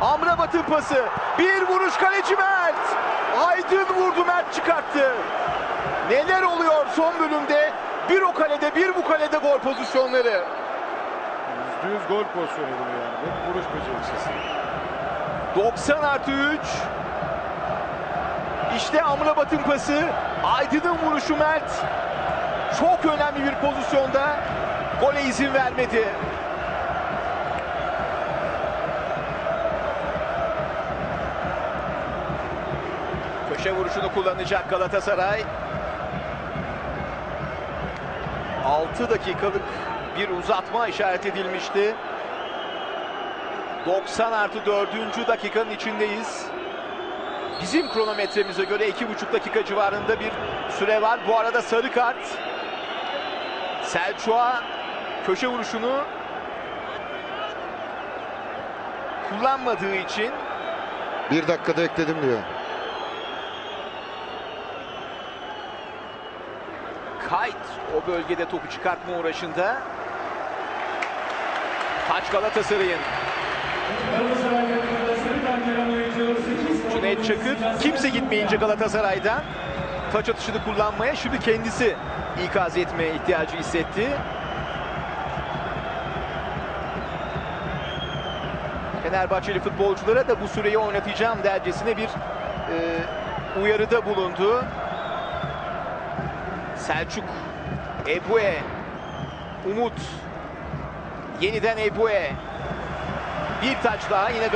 Amrabat'ın pası. Bir vuruş kaleci Mert. Aydın vurdu Mert çıkarttı. Neler oluyor son bölümde? Bir o kalede bir bu kalede gol pozisyonları. %100 gol pozisyonu bu yani. Bu vuruş becerisi. 90 artı 3. İşte Amrabat'ın pası. Aydın'ın vuruşu Mert. Çok önemli bir pozisyonda gole izin vermedi. Köşe vuruşunu kullanacak Galatasaray. 6 dakikalık bir uzatma işaret edilmişti. 90 artı 4. dakikanın içindeyiz. Bizim kronometremize göre 2,5 dakika civarında bir süre var. Bu arada sarı kart. Selçuk'a köşe vuruşunu kullanmadığı için Bir dakikada ekledim diyor. Kayt o bölgede topu çıkartma uğraşında. Taç Galatasaray'ın. Cüneyt Çakır kimse gitmeyince Galatasaray'dan taç atışını kullanmaya şimdi kendisi ikaz etmeye ihtiyacı hissetti. Fenerbahçeli futbolculara da bu süreyi oynatacağım dercesine bir e, uyarıda bulundu. Selçuk, Ebue, Umut, yeniden Ebue. Bir taç daha yine